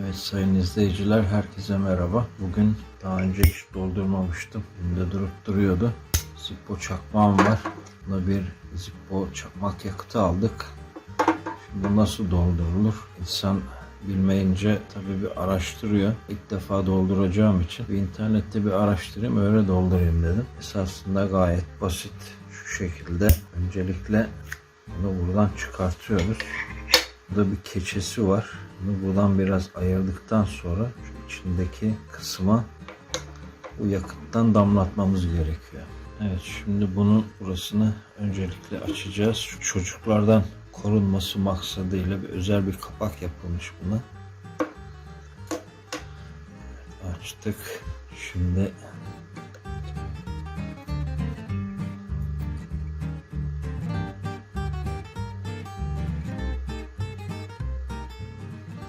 Evet sayın izleyiciler herkese merhaba. Bugün daha önce hiç doldurmamıştım. Elimde durup duruyordu. Zippo çakmağım var. Buna bir Zippo çakmak yakıtı aldık. Şimdi bu nasıl doldurulur? İnsan bilmeyince tabii bir araştırıyor. İlk defa dolduracağım için bir internette bir araştırayım öyle doldurayım dedim. Esasında gayet basit. Şu şekilde öncelikle bunu buradan çıkartıyoruz. Burada bir keçesi var. Bunu buradan biraz ayırdıktan sonra şu içindeki kısma bu yakıttan damlatmamız gerekiyor. Evet şimdi bunun burasını öncelikle açacağız. Şu çocuklardan korunması maksadıyla bir özel bir kapak yapılmış buna. Açtık. Şimdi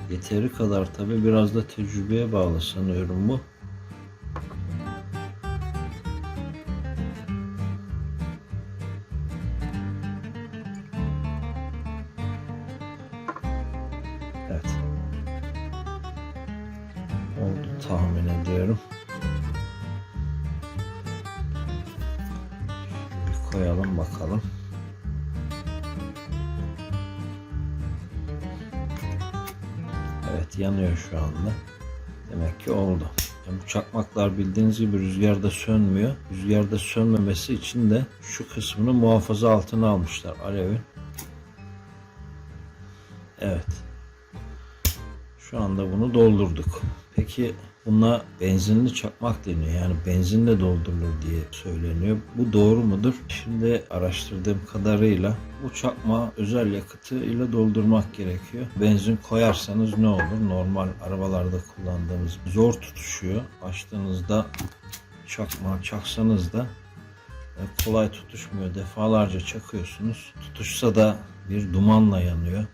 Yeteri kadar tabi biraz da tecrübeye bağlı sanıyorum bu. Evet. Oldu tahmin ediyorum. Şimdi koyalım bakalım. Yanıyor şu anda. Demek ki oldu. Yani bu çakmaklar bildiğiniz gibi rüzgarda sönmüyor. Rüzgarda sönmemesi için de şu kısmını muhafaza altına almışlar alevin. Evet. Şu anda bunu doldurduk. Peki buna benzinli çakmak deniyor. Yani benzinle doldurulur diye söyleniyor. Bu doğru mudur? Şimdi araştırdığım kadarıyla bu çakmağı özel yakıtı ile doldurmak gerekiyor. Benzin koyarsanız ne olur? Normal arabalarda kullandığımız zor tutuşuyor. Açtığınızda çakmağı çaksanız da e, kolay tutuşmuyor. Defalarca çakıyorsunuz. Tutuşsa da bir dumanla yanıyor.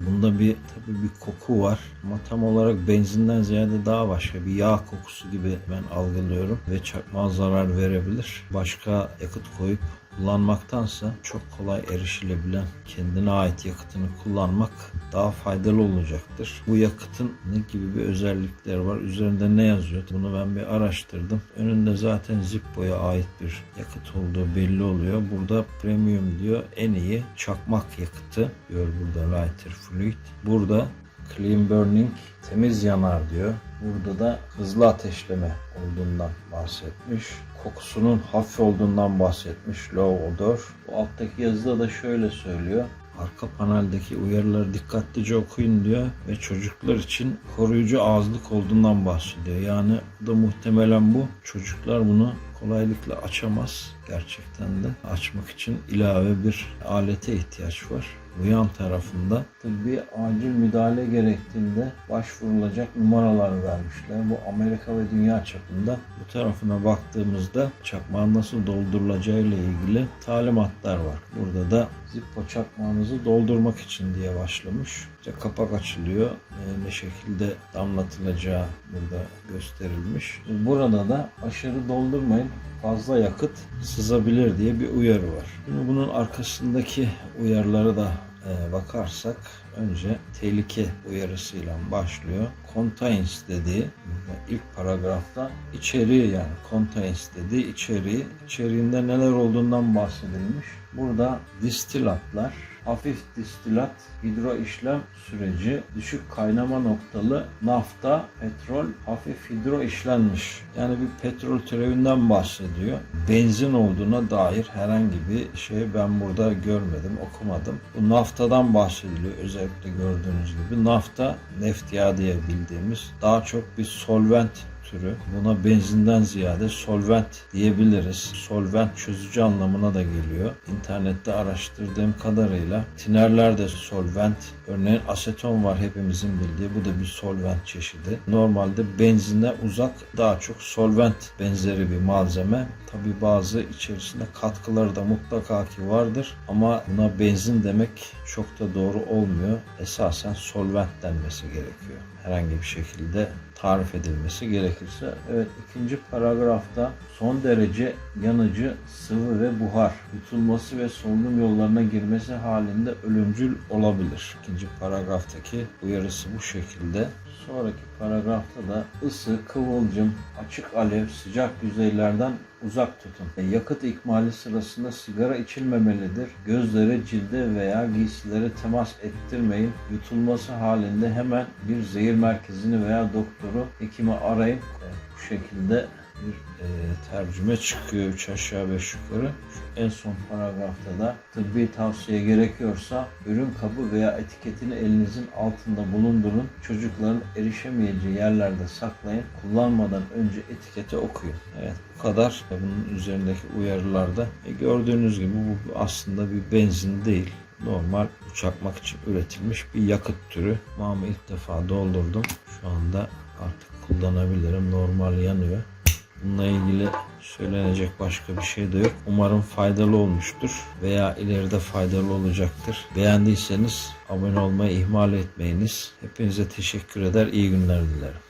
Bunda bir tabii bir koku var ama tam olarak benzinden ziyade daha başka bir yağ kokusu gibi ben algılıyorum ve çakmağa zarar verebilir. Başka yakıt koyup kullanmaktansa çok kolay erişilebilen kendine ait yakıtını kullanmak daha faydalı olacaktır. Bu yakıtın ne gibi bir özellikleri var? Üzerinde ne yazıyor? Bunu ben bir araştırdım. Önünde zaten Zippo'ya ait bir yakıt olduğu belli oluyor. Burada premium diyor. En iyi çakmak yakıtı diyor burada lighter fluid. Burada clean burning temiz yanar diyor. Burada da hızlı ateşleme olduğundan bahsetmiş. Kokusunun hafif olduğundan bahsetmiş. Low odor. Bu alttaki yazıda da şöyle söylüyor. Arka paneldeki uyarıları dikkatlice okuyun diyor ve çocuklar için koruyucu ağızlık olduğundan bahsediyor. Yani da muhtemelen bu. Çocuklar bunu kolaylıkla açamaz gerçekten de. Açmak için ilave bir alete ihtiyaç var. Bu yan tarafında tıbbi acil müdahale gerektiğinde başvurulacak numaralar vermişler. Bu Amerika ve dünya çapında. Bu tarafına baktığımızda çakmağın nasıl doldurulacağı ile ilgili talimatlar var. Burada da Zippo çakmağınızı doldurmak için diye başlamış. İşte kapak açılıyor. Ee, ne şekilde damlatılacağı burada gösterilmiş. Burada da aşırı doldurmayın fazla yakıt sızabilir diye bir uyarı var. Şimdi bunun arkasındaki uyarılara da e, bakarsak önce tehlike uyarısıyla başlıyor. Contains dediği ilk paragrafta içeriği yani contains dediği içeriği içeriğinde neler olduğundan bahsedilmiş. Burada distilatlar, hafif distilat, hidro işlem süreci, düşük kaynama noktalı nafta, petrol, hafif hidro işlenmiş. Yani bir petrol türevinden bahsediyor. Benzin olduğuna dair herhangi bir şey ben burada görmedim, okumadım. Bu naftadan bahsediliyor özellikle gördüğünüz gibi. Nafta, neft yağı diye bildiğimiz daha çok bir solvent türü. Buna benzinden ziyade solvent diyebiliriz. Solvent çözücü anlamına da geliyor. İnternette araştırdığım kadarıyla tinerler de solvent. Örneğin aseton var hepimizin bildiği. Bu da bir solvent çeşidi. Normalde benzinden uzak daha çok solvent benzeri bir malzeme. Tabi bazı içerisinde katkıları da mutlaka ki vardır. Ama buna benzin demek çok da doğru olmuyor. Esasen solvent denmesi gerekiyor. Herhangi bir şekilde tarif edilmesi gerekirse. Evet ikinci paragrafta son derece yanıcı sıvı ve buhar yutulması ve solunum yollarına girmesi halinde ölümcül olabilir. İkinci paragraftaki uyarısı bu şekilde. Sonraki paragrafta da ısı, kıvılcım, açık alev, sıcak yüzeylerden uzak tutun. E, Yakıt ikmali sırasında sigara içilmemelidir. Gözlere, cilde veya giysilere temas ettirmeyin. Yutulması halinde hemen bir zehir merkezini veya doktoru, hekimi arayın. E, Bu şekilde bir e, tercüme çıkıyor 3 aşağı 5 yukarı. Şu en son paragrafta da tıbbi tavsiye gerekiyorsa ürün kabı veya etiketini elinizin altında bulundurun. Çocukların erişemeyeceği yerlerde saklayın. Kullanmadan önce etiketi okuyun. Evet bu kadar. Bunun üzerindeki uyarılarda e, gördüğünüz gibi bu aslında bir benzin değil. Normal uçakmak için üretilmiş bir yakıt türü. Mamı ilk defa doldurdum. Şu anda artık kullanabilirim. Normal yanıyor. Bununla ilgili söylenecek başka bir şey de yok. Umarım faydalı olmuştur veya ileride faydalı olacaktır. Beğendiyseniz abone olmayı ihmal etmeyiniz. Hepinize teşekkür eder. İyi günler dilerim.